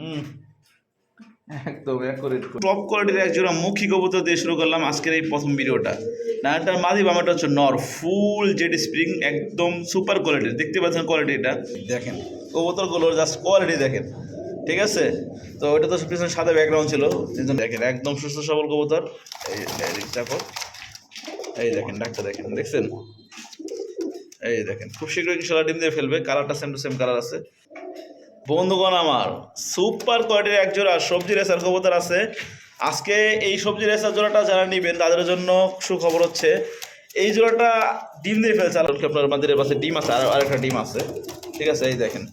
হুম। একদম accurate top কোয়ালিটির একজোড়া মুখী কবুতর দিয়ে শুরু করলাম আজকের এই প্রথম ভিডিওটা। নাটার মাদি বামাটা হচ্ছে নর ফুল জেড স্প্রিং একদম সুপার কোয়ালিটির দেখতে পাচ্ছেন কোয়ালিটি এটা দেখেন। কবুতরগুলোর জাস্ট কোয়ালিটি দেখেন। ঠিক আছে? তো ওটা তো পিছনে সাদা ব্যাকগ্রাউন্ড ছিল। দেখেন একদম সুস্থ সবল কবুতর। এই দেখো। এই দেখেন ডাক্তার দেখেন দেখছেন? এই দেখেন খুব শীঘ্রই ইনশাল্লাহ ডিম দিয়ে ফেলবে। কালারটা সেম টু সেম কালার আছে। বন্ধুগণ আমার, সুপার কোয়ালিটির এক জোড়া সবজি রেসার কবুতর আছে। আজকে এই সবজি রেসার জোড়াটা যারা নেবেন, তাদের জন্য সুখবর হচ্ছে, এই জোড়াটা ডিম দিয়ে ফেলছে। আর আপনার আমাদের পাশে ডিম আছে? আর আরেকটা ডিম আছে। ঠিক আছে, এই দেখেন।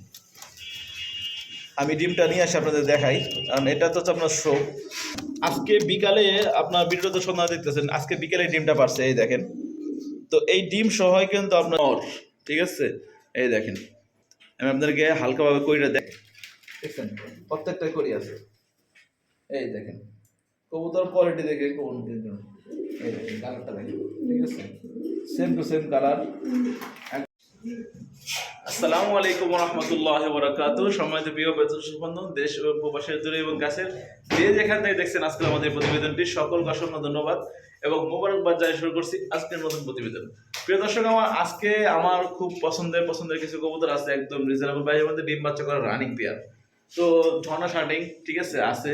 আমি ডিমটা নিয়ে আসি আপনাদের দেখাই, কারণ এটা তো হচ্ছে আপনার শো। আজকে বিকালে আপনার ভিডিওতে সন্ধ্যা দেখতেছেন, আজকে বিকালে ডিমটা পারছে, এই দেখেন। তো এই ডিম সহ কিন্তু আপনার, ঠিক আছে? এই দেখেন। আমি আপনাদেরকে হালকাভাবে করিটা দেখ দেখছেন? প্রত্যেকটা করি আছে। এই দেখেন কবুতর কোয়ালিটি দেখে কোন এই দেখেন কালারটা দেখেন ঠিক আছে? সেম টু সেম কালার আসসালামু আলাইকুম রহমতুল্লাহ বরাকাত সম্মানিত প্রিয় বেতন সুবন্ধন দেশ ও প্রবাসের দূরে এবং কাছের যে যেখান থেকে দেখছেন আজকে আমাদের প্রতিবেদনটি সকল অসংখ্য ধন্যবাদ এবং মোবারকবাদ জানিয়ে শুরু করছি আজকের নতুন প্রতিবেদন। প্রিয় দর্শক, আমার আজকে আমার খুব পছন্দের পছন্দের কিছু কবুতর আছে একদম রিজনেবল প্রাইসের মধ্যে, ডিম বাচ্চা করা রানিং পেয়ার তো ঝর্ণা শার্টিং ঠিক আছে আছে।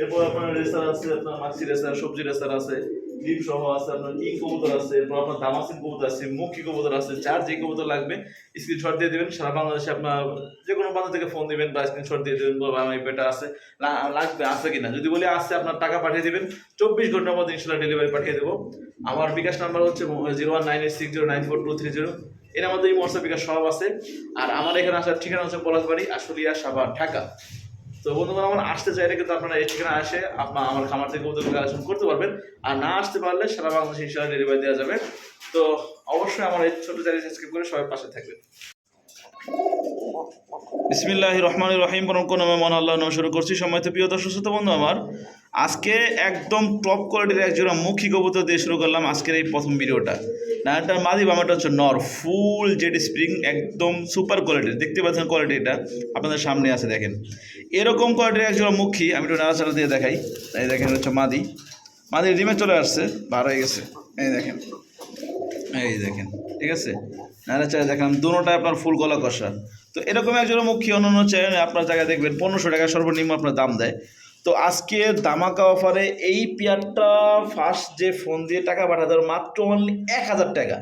এরপর আপনার রেসার আছে, আপনার মাছি রেসার সবজি রেসার আছে। ডিম সহ আছে, আপনার কিং কবুতর আছে, এরপর আপনার দামাসিন কবুতর আছে, মুখী কবুতর আছে চার যে কবুতর লাগবে স্ক্রিনশট দিয়ে দেবেন, সারা বাংলাদেশে আপনার যে কোনো বান্ধব থেকে ফোন দিবেন বা স্ক্রিনশট দিয়ে দেবেন বা আমার পেটা আছে লাগবে, আছে কিনা? যদি বলি আছে, আপনার টাকা পাঠিয়ে দেবেন, চব্বিশ ঘণ্টার মধ্যে ইনশাল্লাহ ডেলিভারি পাঠিয়ে দেবো। আমার বিকাশ নাম্বার হচ্ছে zero one nine eight six zero nine four two three zero এর মধ্যে এই হোয়াটসঅ্যাপ বিকাশ সব আছে। আর আমার এখানে আসার ঠিকানা হচ্ছে পলাশবাড়ি, আশুলিয়া, সাভার, ঢাকা। তো বন্ধুরা আমার আসতে চাইলে কিন্তু আপনারা এই ঠিকানা আসে আপনার আমার খামার থেকে কবুতর কালেকশন করতে পারবেন। আর না আসতে পারলে সারা বাংলাদেশ ইনশাল্লাহ ডেলিভারি দেওয়া যাবে। তো অবশ্যই আমার এই ছোটো চ্যানেল সাবস্ক্রাইব করে সবাই পাশে থাকবেন। বিসমিল্লাহ রহমান রহিম, বরং কোন মন আল্লাহ নাম শুরু করছি। সময় তো প্রিয় দর্শক, শ্রোতা বন্ধু আমার, আজকে একদম টপ কোয়ালিটির একজোড়া মুখী কবুতর দিয়ে শুরু করলাম আজকের এই প্রথম ভিডিওটা। নাটার মাদি বামাটা হচ্ছে নর ফুল জেড স্প্রিং একদম সুপার কোয়ালিটির দেখতে পাচ্ছেন কোয়ালিটি এটা আপনাদের সামনে আছে, দেখেন। এরকম কোয়ালিটির একজোড়া মুখী, আমি একটু নাড়াচাড়া দিয়ে দেখাই। এই দেখেন, হচ্ছে মাদি। মাদি ডিমে চলে আসছে, বার হয়ে গেছে। এই দেখেন এই দেখেন, ঠিক আছে? নাড়াচাড়া দেখলাম দুটোটাই আপনার ফুল গলা কষা। তো এরকম একজন মুখী অন্যান্য অন্য চ্যানেলে আপনার জায়গায় দেখবেন, পনেরোশো টাকা সর্বনিম্ন আপনার দাম দেয়। তো আজকে দামাকা অফারে এই পেয়ারটা ফার্স্ট যে ফোন দিয়ে টাকা পাঠাতে হবে, মাত্র অনলি এক হাজার টাকা।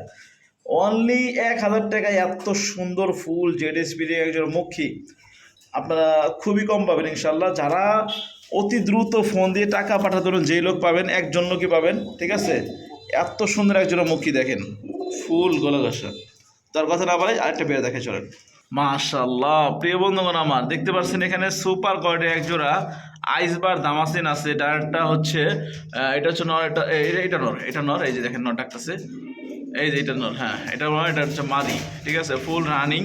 অনলি এক হাজার টাকায় এত সুন্দর ফুল জেড এসপির একজন মুখী। আপনারা খুবই কম পাবেন ইনশাল্লাহ যারা অতি দ্রুত ফোন দিয়ে টাকা পাঠাতে যেই লোক পাবেন, একজন লোকই পাবেন, ঠিক আছে? এত সুন্দর একজন মুখী দেখেন, ফুল গলা ঘষা তার কথা না বলে আরেকটা পেয়ে দেখে চলেন। মাশাল্লাহ প্রিয় বন্ধুগণ আমার, দেখতে পাচ্ছেন এখানে সুপার কোয়ালিটির এক জোড়া আইসবার দামাসিন আছে একটা হচ্ছে এটা হচ্ছে নর, এটা এটা নর এটা নর, এই যে দেখেন নর ডাকতেছে। এই যে এটা নর হ্যাঁ এটা নর, এটা হচ্ছে মাদি, ঠিক আছে? ফুল রানিং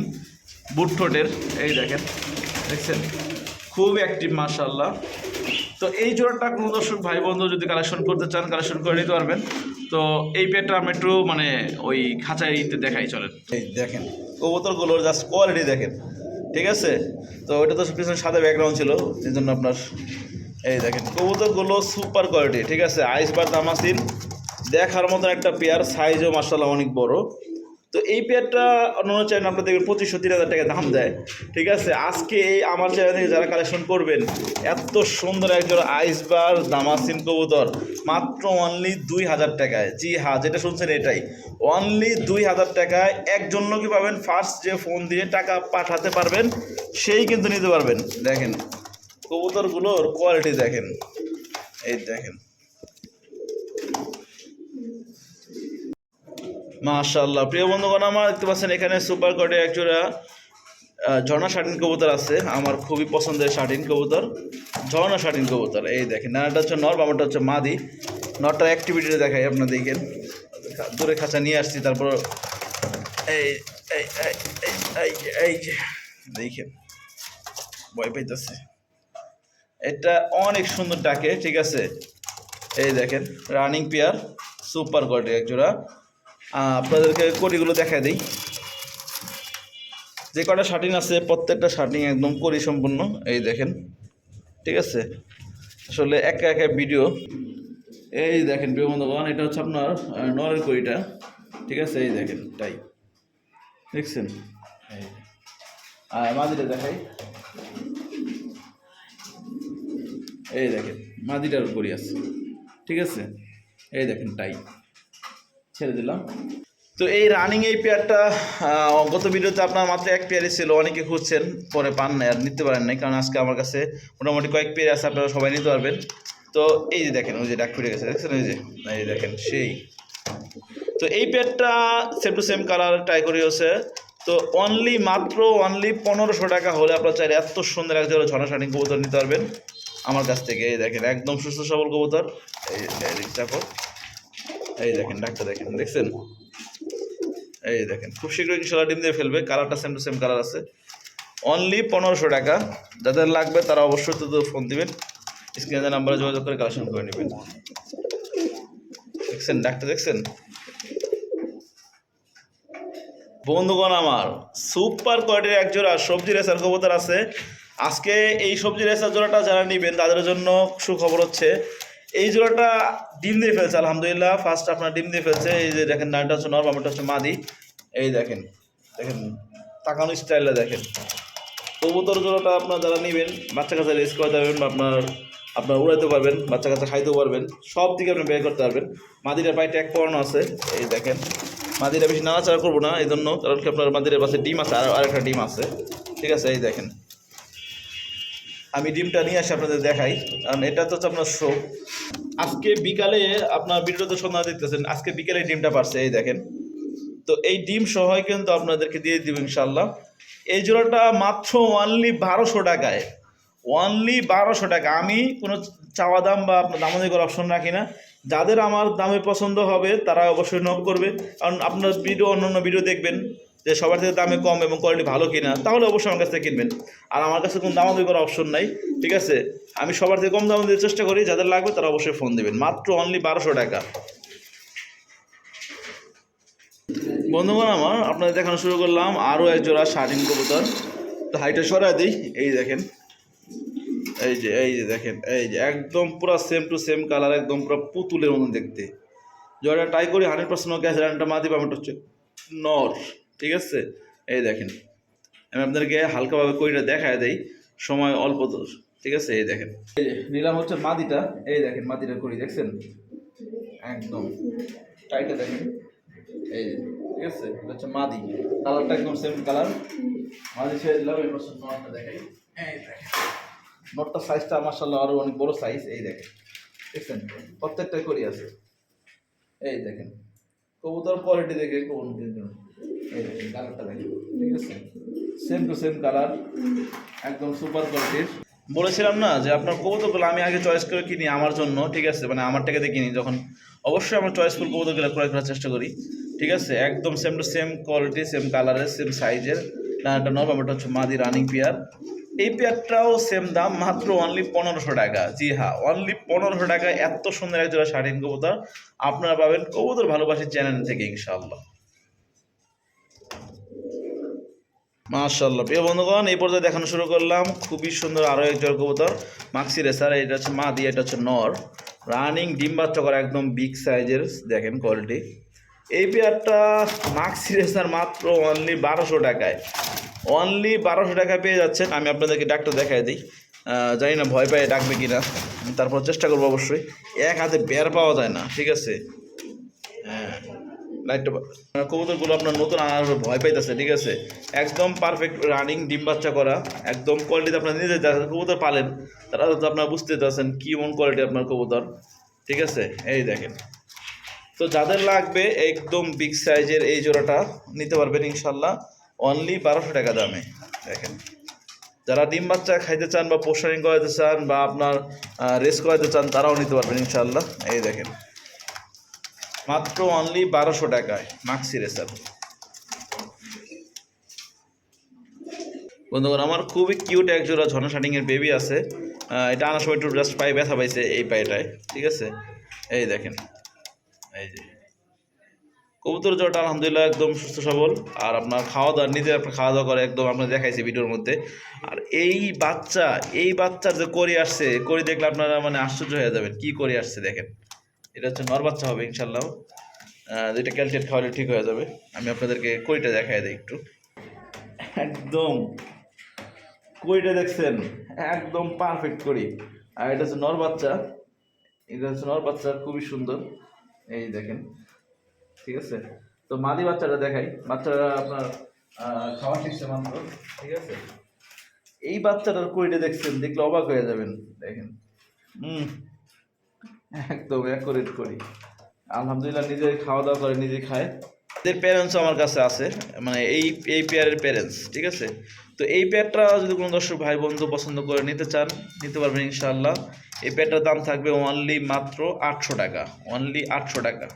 বুট ঠোঁটের এই দেখেন, দেখছেন? খুব অ্যাক্টিভ মাশাল্লাহ তো এই জোড়াটা কোনো দর্শক ভাই বন্ধু যদি কালেকশন করতে চান কালেকশন করে নিতে পারবেন। তো এই পেটটা আমি একটু মানে ওই খাঁচাইতে দেখাই, চলেন। এই দেখেন, কবুতরগুলোর জাস্ট কোয়ালিটি দেখেন, ঠিক আছে? তো ওটা তো পিছনে সাদা ব্যাকগ্রাউন্ড ছিল সেই জন্য আপনার, এই দেখেন, কবুতরগুলো সুপার কোয়ালিটি ঠিক আছে? আইস বার দামাসিন দেখার মতন একটা পেয়ার সাইজও মার্শাল্লাহ অনেক বড়। তো এই পেয়ারটা অন্যান্য চ্যানেল আপনার দেখবেন পঁচিশশো তিন হাজার টাকা দাম দেয়। ঠিক আছে? আজকে এই আমার চ্যানেল থেকে যারা কালেকশন করবেন, এত সুন্দর একজন আইসবার দামাসিন কবুতর, মাত্র অনলি দুই হাজার টাকায়। জি হ্যাঁ যেটা শুনছেন এটাই। অনলি দুই হাজার টাকায় একজন কি পাবেন ফার্স্ট যে ফোন দিয়ে টাকা পাঠাতে পারবেন, সেই কিন্তু নিতে পারবেন। দেখেন, কবুতরগুলোর কোয়ালিটি দেখেন। এই দেখেন। মাশাল্লাহ প্রিয় বন্ধুগণ, আমার দেখতে পাচ্ছেন এখানে সুপার কোয়ার্টে একজোড়া ঝর্ণা শাটিন কবুতর আছে। আমার খুবই পছন্দের শাটিন কবুতর, ঝর্ণা শাটিন কবুতর। এই দেখেন নাটা হচ্ছে নর বামাটা হচ্ছে মাদি। নরটার অ্যাক্টিভিটিটা দেখাই আপনার দেখেন দূরে খাঁচা নিয়ে আসছি, তারপর এই এই এই এই দেখেন, ভয় পাইতেছে। এটা অনেক সুন্দর ডাকে, ঠিক আছে? এই দেখেন রানিং পেয়ার সুপার কোয়ালিটি একজোড়া আপনাদেরকে কড়িগুলো দেখায় দিই। যে কটা শার্টিং আছে, প্রত্যেকটা শার্টিং একদম করি সম্পূর্ণ, এই দেখেন, ঠিক আছে? আসলে একা একা ভিডিও, এই দেখেন প্রিয় বন্ধুগণ, এটা হচ্ছে আপনার নরের কড়িটা, ঠিক আছে? এই দেখেন তাই দেখছেন। আর মাদিটা দেখাই। এই দেখেন, মাদিটার করি আছে, ঠিক আছে? এই দেখেন, টাই। ছেড়ে দিলাম। তো এই রানিং এই পেয়ারটা গত ভিডিওতে আপনার মাত্র এক পেয়ারই ছিল, অনেকে খুঁজছেন, পরে পান নাই, আর নিতে পারেন নাই, কারণ আজকে আমার কাছে মোটামুটি কয়েক পেয়ার আছে, আপনারা সবাই নিতে পারবেন। তো এই যে দেখেন, ওই যে ডাক ফিরে গেছে, দেখছেন? ওই যে, এই যে দেখেন, সেই। তো এই পেয়ারটা same to same colour try করি হচ্ছে। তো অনলি মাত্র অনলি পনেরোশো টাকা হলে আপনার চাইলে এত সুন্দর এক জোড়া ঝর্ণা শাটিং কবুতর নিতে পারবেন। আমার কাছ থেকে, এই দেখেন, একদম সুস্থ সবল কবুতর। এই চাপো এই দেখেন, ডাক্তার দেখেন, দেখছেন? এই দেখেন, খুব শীঘ্রই ইনশাল্লাহ ডিম দিয়ে ফেলবে, কালারটা সেম টু সেম কালার আছে। অনলি পনেরোশো টাকা, যাদের লাগবে তারা অবশ্যই তো ফোন দিবেন স্ক্রিনে নাম্বারে যোগাযোগ করে কালেকশন করে নেবেন। দেখছেন, ডাক্তার দেখছেন? বন্ধুগণ আমার সুপার কোয়ালিটির এক জোড়া সবজি রেসার কবুতর আছে। আজকে এই সবজি রেসার জোড়াটা যারা নেবেন, তাদের জন্য সুখবর হচ্ছে এই জোড়াটা ডিম দিয়ে ফেলছে, আলহামদুলিল্লাহ। ফার্স্ট আপনার ডিম দিয়ে ফেলছে, এই যে দেখেন নাইনটা হচ্ছে নর্ম, আমারটা হচ্ছে মাদি। এই দেখেন দেখেন তাকানো স্টাইলটা দেখেন। কবুতর জোড়াটা আপনার যারা নেবেন, বাচ্চা কাচ্চা রেস করতে পারবেন বা আপনার আপনার উড়াইতে পারবেন, বাচ্চা কাচ্চা খাইতেও পারবেন, সব দিকে আপনি ব্যয় করতে পারবেন। মাদিটার পায়ে ট্যাগ পড়ানো আছে, এই দেখেন। মাদিরা বেশি নাড়াচাড়া করব না এই জন্য কারণ কি আপনার মাদিরের পাশে ডিম আছে, আর আরেকটা ডিম আছে। ঠিক আছে, এই দেখেন। আমি ডিমটা নিয়ে আসি আপনাদের দেখাই। কারণ এটা তো আপনার শো আজকে বিকালে আপনার ভিডিওতে সন্ধ্যা দেখতেছেন, আজকে বিকালে ডিমটা পারছে, এই দেখেন। তো এই ডিম সহ কিন্তু আপনাদেরকে দিয়ে দিব ইনশাল্লাহ এই জোড়াটা মাত্র অনলি বারোশো টাকায়। অনলি বারোশো টাকা। আমি কোনো চাওয়া দাম বা আপনার দামাদি করার অপশন রাখি না। যাদের আমার দামে পছন্দ হবে, তারা অবশ্যই নক করবে। কারণ আপনার ভিডিও অন্য ভিডিও দেখবেন। যে সবার থেকে দামে কম এবং কোয়ালিটি ভালো কিনা, তাহলে অবশ্যই আমার কাছ থেকে কিনবেন। আর আমার কাছে কোনো দামাদি করার অপশন নাই, ঠিক আছে? আমি সবার থেকে কম দাম দিতে চেষ্টা করি, যাদের লাগবে তারা অবশ্যই ফোন দেবেন। মাত্র অনলি বারোশো টাকা। বন্ধুগণ আমার, আপনাদের দেখানো শুরু করলাম, আরও এক জোড়া শার্টিন কবুতর। তো হাইটে সরাই দিই, এই দেখেন। এই যে এই যে দেখেন, এই যে, একদম পুরো সেম টু সেম কালার একদম পুরো পুতুলের মতন দেখতে। জোড়াটা ট্রাই করি হান্ড্রেড পার্সেন্ট আছে রানটা মাদি পামেন্ট হচ্ছে নর। ঠিক আছে? এই দেখেন, আমি আপনাদেরকে হালকাভাবে কইটা দেখায় দেই, সময় অল্প তো, ঠিক আছে? এই দেখেন, এই নিলাম হচ্ছে মাদিটা, এই দেখেন মাদিটা করি দেখছেন? একদম টাইটা দেখেন, এই ঠিক আছে? এটা হচ্ছে মাদি, কালারটা একদম সেম কালার। মাদি ছেড়ে দিলাম এই পাশে নটটা দেখাই। এই দেখেন নটটার সাইজটা মার্শাল্লাহ আরও অনেক বড় সাইজ এই দেখেন, দেখছেন? প্রত্যেকটাই করি আছে। এই দেখেন কবুতর কোয়ালিটি দেখে কোন এই দেখেন কালারটা দেখেন, ঠিক আছে? সেম টু সেম কালার একদম সুপার কোয়ালিটির বলেছিলাম না যে আপনার কবুতরগুলো আমি আগে চয়েস করে কিনি আমার জন্য, ঠিক আছে? মানে আমার টাকাতে কিনি যখন অবশ্যই আমার চয়েসফুল কবুতরগুলো ক্রয় করার চেষ্টা করি, ঠিক আছে? একদম same to same quality same কালারের সেম সাইজের একটা নরমাল হচ্ছে মাদি রানিং পেয়ার এই পেয়ারটাও সেম দাম, মাত্র অনলি পনেরোশো টাকা। জি হ্যাঁ অনলি পনেরোশো টাকা, এত সুন্দর এক জোড়া শাড়িন কবুতর। আপনারা পাবেন কবুতর ভালোবাসি চ্যানেল থেকে ইনশাল্লাহ মাশাল্লাহ প্রিয় বন্ধুগণ, এই পর্যায়ে দেখানো শুরু করলাম। খুবই সুন্দর আরও এক জোড়া কবুতর মাক্সি রেসার এটা হচ্ছে মা দিয়ে, এটা হচ্ছে নর। রানিং ডিম একদম বিগ সাইজের দেখেন কোয়ালিটি এই পেয়ারটা মাক্সি রেসার মাত্র অনলি বারোশো টাকায়। অনলি বারোশো টাকা পেয়ে যাচ্ছেন। আমি আপনাদেরকে ডাক্তার দেখাই দিই। জানি না ভয় পায় ডাকবে কি না তারপর চেষ্টা করব অবশ্যই। এক হাতে বের পাওয়া যায় না, ঠিক আছে? হ্যাঁ লাইটটা কবুতরগুলো আপনার নতুন আনার ভয় পাইতেছে, ঠিক আছে? একদম পারফেক্ট রানিং ডিম বাচ্চা করা, একদম কোয়ালিটিতে আপনার নিজে কবুতর পালেন, তারা তো আপনার বুঝতে পারছেন মন কোয়ালিটি আপনার কবুতর, ঠিক আছে? এই দেখেন। তো যাদের লাগবে একদম বিগ সাইজের এই জোড়াটা নিতে পারবেন ইনশাল্লাহ। অনলি বারোশো টাকা দামে। দেখেন। যারা ডিম বাচ্চা খাইতে চান বা পোস্টারিং করাতে চান বা আপনার রেস করাতে চান, তারাও নিতে পারবেন ইনশাল্লাহ এই দেখেন। মাত্র অনলি বারোশো টাকায় মাক্সি রেসার বন্ধুগণ, আমার খুবই কিউট এক জোড়া ঝর্ণা শাটিংয়ের বেবি আছে। এটা আনার সময় একটু জাস্ট পায়ে ব্যথা পাইছে এই পায়েটায়। ঠিক আছে? এই দেখেন। এই যে। কবুতর জোড়াটা আলহামদুলিল্লাহ একদম সুস্থ সবল। আর আপনার খাওয়া দাওয়া নিজে আপনার খাওয়া দাওয়া করে একদম আপনার দেখাইছি ভিডিওর মধ্যে। আর এই বাচ্চা, এই বাচ্চার যে করি আসছে করি দেখলে আপনারা মানে আশ্চর্য হয়ে যাবেন। কি করে আসছে দেখেন। এটা হচ্ছে নর বাচ্চা হবে ইনশাল্লাহ যেটা ক্যালসিয়াম খাওয়ালে ঠিক হয়ে যাবে। আমি আপনাদেরকে কইটা দেখাই দিই একটু। একদম। কইটা দেখছেন? একদম পারফেক্ট করি আর এটা হচ্ছে নর বাচ্চা। এটা হচ্ছে নর বাচ্চা, খুবই সুন্দর। এই দেখেন। ঠিক আছে? তো মাদি বাচ্চাটা দেখাই। বাচ্চাটা আপনার খাওয়া শিখছে মাত্র, ঠিক আছে? এই বাচ্চাটার কইটা দেখছেন, দেখলে অবাক হয়ে যাবেন। দেখেন। হুম একদম অ্যাকোরেট করি আলহামদুলিল্লাহ, নিজে খাওয়া দাওয়া করে, নিজে খায়। এদের প্যারেন্টসও আমার কাছে আছে মানে এই এই পেয়ারের প্যারেন্টস ঠিক আছে? তো এই পেয়ারটা যদি কোনো দর্শক ভাই বন্ধু পছন্দ করে নিতে চান, নিতে পারবেন ইনশাআল্লাহ। এই পেয়ারটার দাম থাকবে অনলি মাত্র আটশো টাকা অনলি আটশো টাকা।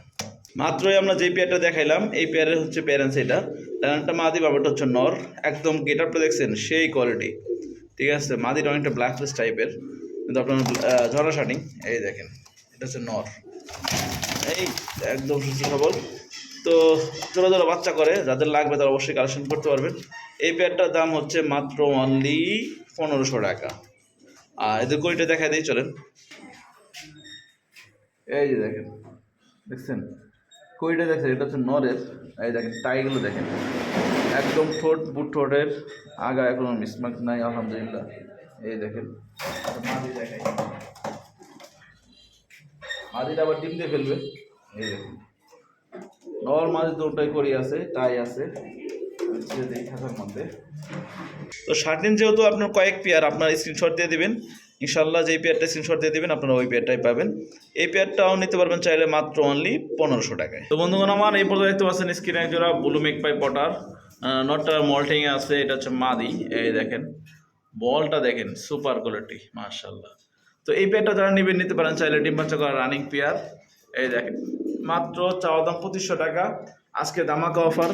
মাত্রই আমরা যে পেয়ারটা দেখাইলাম, এই পেয়ারের হচ্ছে প্যারেন্টস এটা। একটা মাদি, বাবাটা হচ্ছে নর। একদম গেট আপটা দেখছেন, সেই কোয়ালিটি ঠিক আছে, মাদিটা অনেকটা ব্ল্যাক ফেস টাইপের কিন্তু আপনার ঝরা শার্টিং এই দেখেন, এটা হচ্ছে নর। এই, একদম সুস্থ সবল। তো জোড়া জোড়া বাচ্চা করে, যাদের লাগবে তারা অবশ্যই কালেকশন করতে পারবেন। এই পেয়ারটার দাম হচ্ছে মাত্র অনলি পনেরোশো টাকা। আর এদের কইটা দেখা দিই, চলেন। এই যে দেখেন, দেখছেন? কইটা দেখছেন, এটা হচ্ছে নরের এই দেখেন, টাইগুলো দেখেন। একদম ঠোঁট, বুট ঠোঁটের আগায় কোনো মিসমার্ক নাই, আলহামদুলিল্লাহ। এই দেখেন মাদিটা আবার ডিম দিয়ে ফেলবে। এই দেখুন। নর মাঝে দুটাই করি আছে টাই আছে। হচ্ছে এই খাতার মধ্যে। তো শার্টিন যেহেতু আপনার কয়েক পেয়ার, আপনার স্ক্রিনশট দিয়ে দিবেন। ইনশাল্লাহ যেই পেয়ারটা স্ক্রিনশট দিয়ে দেবেন, আপনারা ওই পেয়ারটাই পাবেন। এই পেয়ারটাও নিতে পারবেন চাইলে মাত্র অনলি পনেরোশো টাকায়। তো বন্ধুগণ, আমার এই পর্যন্ত দেখতে পাচ্ছেন স্ক্রিনে এক জোড়া ব্লু মেক পাই পটার নটটার মল্টিং আছে, এটা হচ্ছে মাদি। এই দেখেন, বলটা দেখেন সুপার কোয়ালিটি মার্শাল্লাহ তো এই পেয়ারটা যারা নেবেন, নিতে পারেন চাইলে ডিম বাচ্চা রানিং পেয়ার এই দেখেন, মাত্র চাওয়া দাম পঁচিশশো টাকা। আজকে দামাকা অফার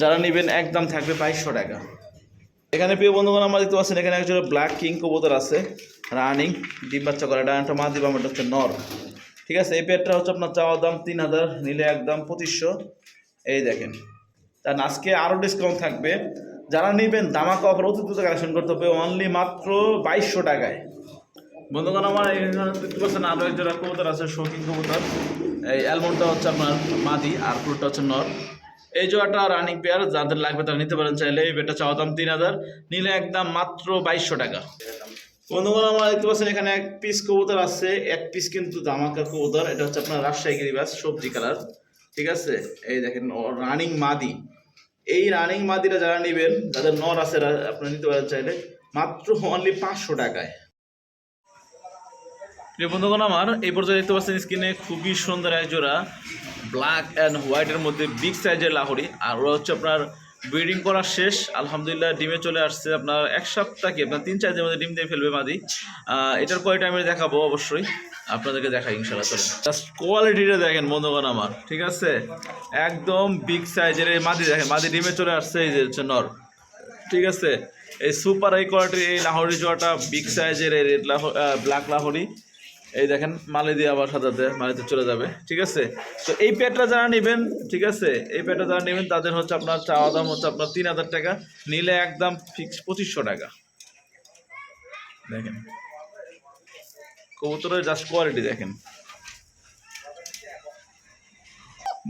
যারা নেবেন, একদম থাকবে বাইশশো টাকা। এখানে প্রিয় বন্ধুগণ, আমার দেখতে পাচ্ছেন, এখানে একজন ব্ল্যাক কিং কবুতর আছে। রানিং, ডিম বাচ্চা করে, ডানটা মা দিবাম এটা হচ্ছে নর। ঠিক আছে, এই পেয়ারটা হচ্ছে আপনার চাওয়া দাম তিন হাজার, নিলে একদম পঁচিশশো। এই দেখেন, তার আজকে আরও ডিসকাউন্ট থাকবে। যারা নেবেন দামাকা অফার অতি দ্রুত কালেকশন করতে হবে। অনলি মাত্র বাইশশো টাকায়। বন্ধুগণ, আমার এখানে দেখতে পাচ্ছেন, আরও এক জোড়া কবুতর আছে, শৌখিন কবুতর। এই অ্যালমন্ডটা হচ্ছে আপনার মাদি, আর ফুলটা হচ্ছে নর। এই জোড়াটা রানিং পেয়ার যাদের লাগবে তারা নিতে পারেন চাইলে। এই বেটা চাওয়া দাম তিন হাজার, নিলে একদম মাত্র বাইশশো টাকা। বন্ধুগণ, আমার দেখতে পাচ্ছেন এখানে এক পিস কবুতর আছে। এক পিস কিন্তু দামাকা কবুতর। এটা হচ্ছে আপনার রাজশাহী গিরিবাস সবজি কালার। ঠিক আছে? এই দেখেন রানিং মাদি। এই রানিং মাদিরা যারা নেবেন, যাদের নর আছে আপনারা নিতে পারেন চাইলে। মাত্র অনলি পাঁচশো টাকায়। বন্ধুগণ, আমার এই পর্যায়ে দেখতে পাচ্ছেন স্ক্রিনে খুবই সুন্দর এক জোড়া ব্ল্যাক অ্যান্ড হোয়াইটের মধ্যে বিগ সাইজের লাহরি। আর ওরা হচ্ছে আপনার ব্রিডিং করা শেষ, আলহামদুলিল্লাহ ডিমে চলে আসছে আপনার এক সপ্তাহ কি, আপনার তিন চার দিনের মধ্যে ডিম দিয়ে ফেলবে মাদি। এটার কয়টা আমি দেখাবো অবশ্যই, আপনাদেরকে দেখাই ইনশাল্লাহ চলেন। জাস্ট কোয়ালিটিটা দেখেন, বন্ধুগণ আমার, ঠিক আছে? একদম বিগ সাইজের এই মাদি দেখেন, মাদি ডিমে চলে আসছে, এই যে হচ্ছে নর, ঠিক আছে? এই সুপার এই কোয়ালিটির এই লাহোরি জোয়াটা বিগ সাইজের এই রেড লাহো ব্ল্যাক লাহোরি এই দেখেন মালে দিয়ে আবার সাজাতে মালিতে চলে যাবে, ঠিক আছে? তো এই পেটটা যারা নেবেন, ঠিক আছে, এই পেটটা যারা নেবেন, তাদের হচ্ছে আপনার চাওয়া দাম হচ্ছে আপনার তিন হাজার টাকা, নিলে একদম ফিক্স পঁচিশশো টাকা। দেখেন, কবুতরের জাস্ট কোয়ালিটি দেখেন।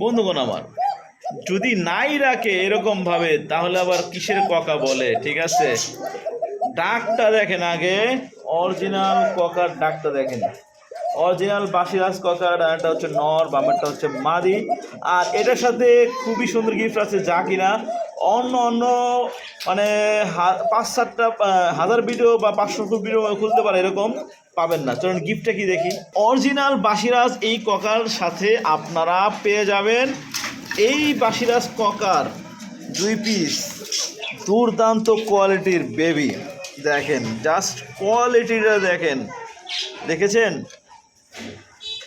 বন্ধুগণ আমার, যদি নাই রাখে এরকম ভাবে তাহলে আবার কিসের ককা বলে, ঠিক আছে? ডাকটা দেখেন আগে অরিজিনাল ককার ডাকটা দেখেন। অরিজিনাল বাসিরাজ ককার ডাকটা হচ্ছে নর, বামেরটা হচ্ছে মাদি। আর এটার সাথে খুবই সুন্দর গিফট আছে, যা কিনা অন্য অন্য মানে পাঁচ সাতটা হাজার ভিডিও বা পাঁচশো ভিডিও খুলতে পারে এরকম, পাবেন না। চলুন গিফটটা কি দেখি? অরিজিনাল বাসিরাজ এই ককার সাথে আপনারা পেয়ে যাবেন এই বাসিরাজ ককার দুই পিস দুর্দান্ত কোয়ালিটির বেবি দেখেন জাস্ট কোয়ালিটিটা দেখেন। দেখেছেন?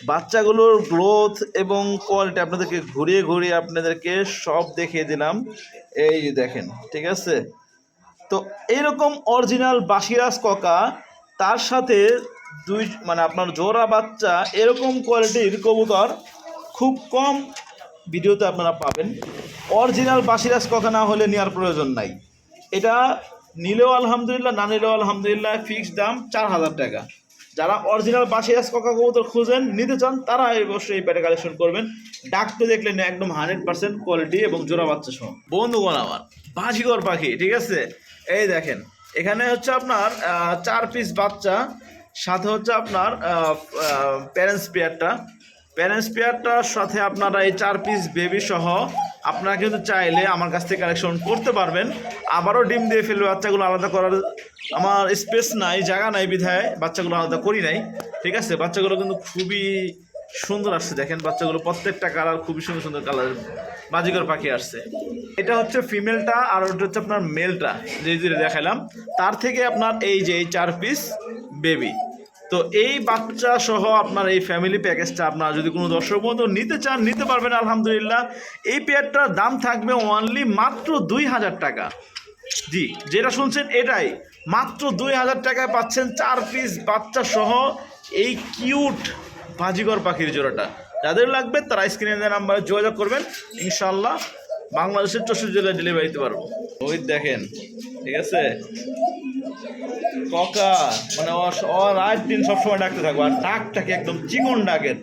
বাচ্চাগুলোর গ্রোথ এবং কোয়ালিটি আপনাদেরকে ঘুরিয়ে ঘুরিয়ে আপনাদেরকে সব দেখিয়ে দিলাম। এই দেখেন, ঠিক আছে? তো এইরকম অরিজিনাল বাসিরাজ ককা, তার সাথে দুই মানে আপনার জোড়া বাচ্চা, এরকম কোয়ালিটির কবুতর খুব কম ভিডিওতে আপনারা পাবেন। অরিজিনাল বাসিরাজ ককা না হলে নেওয়ার প্রয়োজন নাই। এটা নিলেও আলহামদুলিল্লাহ, না নিলেও আলহামদুলিল্লাহ ফিক্সড দাম চার হাজার টাকা। যারা অরিজিনাল বাসিরাজ ককা কবুতর খুঁজেন, নিতে চান, তারা এই অবশ্যই এই প্যাটে কালেকশন করবেন। ডাক ডাকতে দেখলেন একদম হান্ড্রেড পার্সেন্ট কোয়ালিটি এবং জোড়া বাচ্চা সহ। বন্ধুগণ আমার বাজিগর পাখি, ঠিক আছে? এই দেখেন, এখানে হচ্ছে আপনার চার পিস বাচ্চা, সাথে হচ্ছে আপনার প্যারেন্টস পেয়ারটা প্যারেন্টস পেয়ারটার সাথে আপনারা এই চার পিস বেবি সহ আপনারা কিন্তু চাইলে আমার কাছ থেকে কালেকশন করতে পারবেন। আবারও ডিম দিয়ে ফেলবে, বাচ্চাগুলো আলাদা করার আমার স্পেস নাই, জায়গা নাই বিধায় বাচ্চাগুলো আলাদা করি নাই। ঠিক আছে? বাচ্চাগুলো কিন্তু খুবই সুন্দর আসছে। দেখেন বাচ্চাগুলো প্রত্যেকটা কালার খুবই সুন্দর সুন্দর কালার বাজিকর পাখি আসছে। এটা হচ্ছে ফিমেলটা আর ওটা হচ্ছে আপনার মেলটা যে দেখালাম, তার থেকে আপনার এই যে এই চার পিস বেবি তো এই বাচ্চা সহ আপনার এই ফ্যামিলি প্যাকেজটা আপনারা যদি কোনো দর্শক বন্ধু নিতে চান, নিতে পারবেন আলহামদুলিল্লাহ। এই পেয়ারটার দাম থাকবে অনলি মাত্র দুই হাজার টাকা। জি, যেটা শুনছেন এটাই। মাত্র দুই হাজার টাকায় পাচ্ছেন চার পিস বাচ্চা সহ এই কিউট বাজিগর পাখির জোড়াটা। যাদের লাগবে তারা স্ক্রিনে নাম্বারে যোগাযোগ করবেন। ইনশাল্লাহ বাংলাদেশের চৌষট্টি জেলায় ডেলিভারি দিতে পারব। ওই দেখেন, ঠিক আছে? ককা মানে ও- ও রাত দিন সবসময় ডাকতে থাকব, আর ডাকটাকে একদম চিকন ডাকের।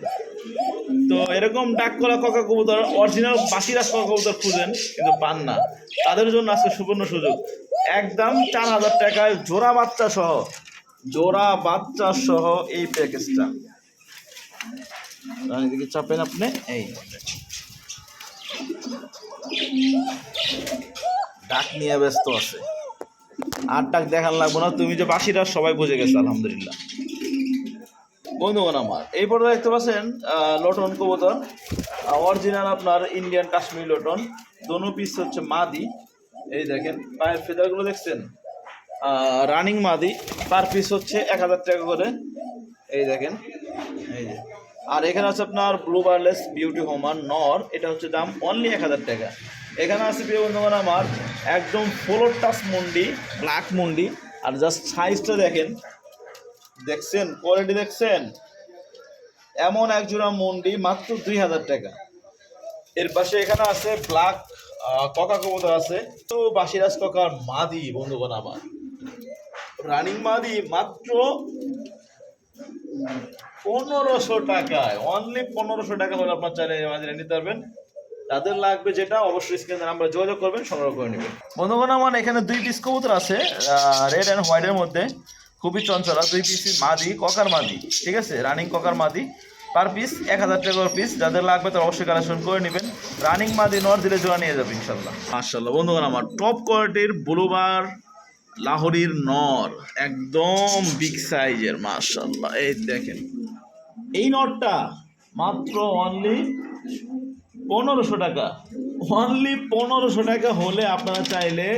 তো এরকম ডাক করা ককা কবুতর অরিজিনাল বাসিরাজ ককা কবুতর খুঁজেন, কিন্তু পান না। তাদের জন্য আজকে সুবর্ণ সুযোগ। একদম চার হাজার টাকায় জোড়া বাচ্চা সহ, জোড়া বাচ্চা সহ এই প্যাকেজটা এদিকে চাপেন আপনি, এই। ডাক নিয়ে ব্যস্ত আছে। আর ডাক দেখান লাগবো না, তুমি যে বাসিরা সবাই বুঝে গেছো, আলহামদুলিল্লাহ। বন্ধুগণ আমার, এই পর্যায়ে দেখতে পাচ্ছেন লটন কবুতর অরিজিনাল আপনার ইন্ডিয়ান কাশ্মীর লটন। দোনো পিস হচ্ছে মাদি। এই দেখেন, পায়ের ফেদারগুলো দেখছেন? রানিং মাদি। পার পিস হচ্ছে এক হাজার টাকা করে। এই দেখেন, এই যে। আর এখানে আছে আপনার ব্লু বার্লেস বিউটি হোমান নর এটা হচ্ছে দাম অনলি এক হাজার টাকা। এখানে আছে প্রিয় বন্ধুগণ আমার, একদম ফ্লোর টাচ মুন্ডি ব্ল্যাক মুন্ডি, আর জাস্ট সাইজটা দেখেন। দেখছেন? কোয়ালিটি দেখছেন? এমন এক জোড়া মুন্ডি মাত্র দুই হাজার টাকা। এর পাশে এখানে আছে ব্ল্যাক ককা কবুতর আছে। তো বাসিরাজ ককার মাদি বন্ধুগণ আমার। রানিং মাদি মাত্র পনেরোশো টাকায় অনলি পনেরোশো টাকা হলে আপনার চাইলে মাদিটা নিতে পারবেন। তাদের লাগবে যেটা অবশ্যই স্ক্রিনে নাম্বার যোগাযোগ করবেন সংগ্রহ করে নেবেন। বন্ধুগণ আমার এখানে দুই পিস কবুতর আছে রেড অ্যান্ড হোয়াইটের মধ্যে। খুবই চঞ্চলা দুই পিস মাদি ককার মাদি ঠিক আছে? রানিং ককার মাদি। পার পিস এক হাজার টাকার পিস যাদের লাগবে তারা অবশ্যই কালেকশন করে নেবেন। রানিং মাদি নর দিলে জোড়া নিয়ে যাবে ইনশাল্লাহ মার্শাল্লাহ বন্ধুগণ আমার টপ কোয়ালিটির ব্লুবার লাহোরির নর, একদম বিগ সাইজের মার্শাল্লাহ এই দেখেন। এই নরটা মাত্র অনলি পনেরোশো টাকা। অনলি পনেরোশো টাকা হলে আপনারা চাইলে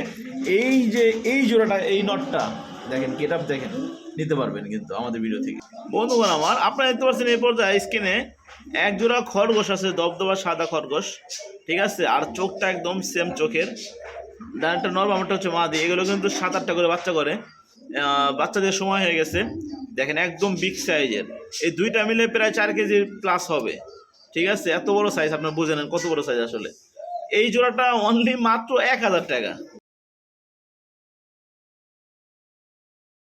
এই যে, এই জোড়াটা, এই নটটা দেখেন গেট আপ দেখেন, নিতে পারবেন কিন্তু আমাদের ভিডিও থেকে। বন্ধুগণ আমার, আপনারা দেখতে পাচ্ছেন এই পর্যায়ে স্ক্রিনে এক জোড়া খরগোশ আছে, দবদবা সাদা খরগোশ, ঠিক আছে? আর চোখটা একদম সেম চোখের। ডানটা নর বামটা হচ্ছে মাদি। এগুলো কিন্তু সাত আটটা করে বাচ্চা করে। বাচ্চাদের সময় হয়ে গেছে। দেখেন একদম বিগ সাইজের এই দুইটা মিলে প্রায় চার কেজি প্লাস হবে। ঠিক আছে? এত বড় সাইজ আপনার বুঝে নেন কত বড় সাইজ আসলে। এই জোড়াটা অনলি মাত্র এক হাজার টাকা।